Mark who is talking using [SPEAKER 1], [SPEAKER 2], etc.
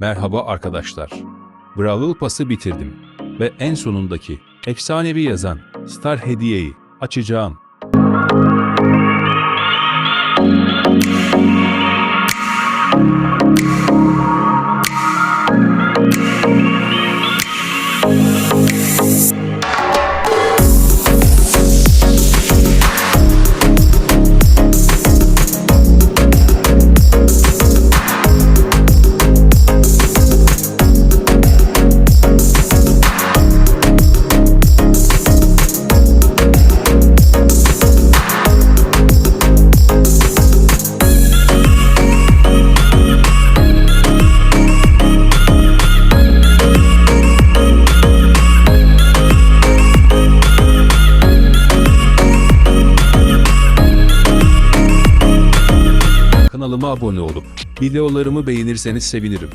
[SPEAKER 1] Merhaba arkadaşlar. Brawl Pass'ı bitirdim ve en sonundaki efsanevi yazan Star hediyeyi açacağım. Kanalıma abone olup videolarımı beğenirseniz sevinirim.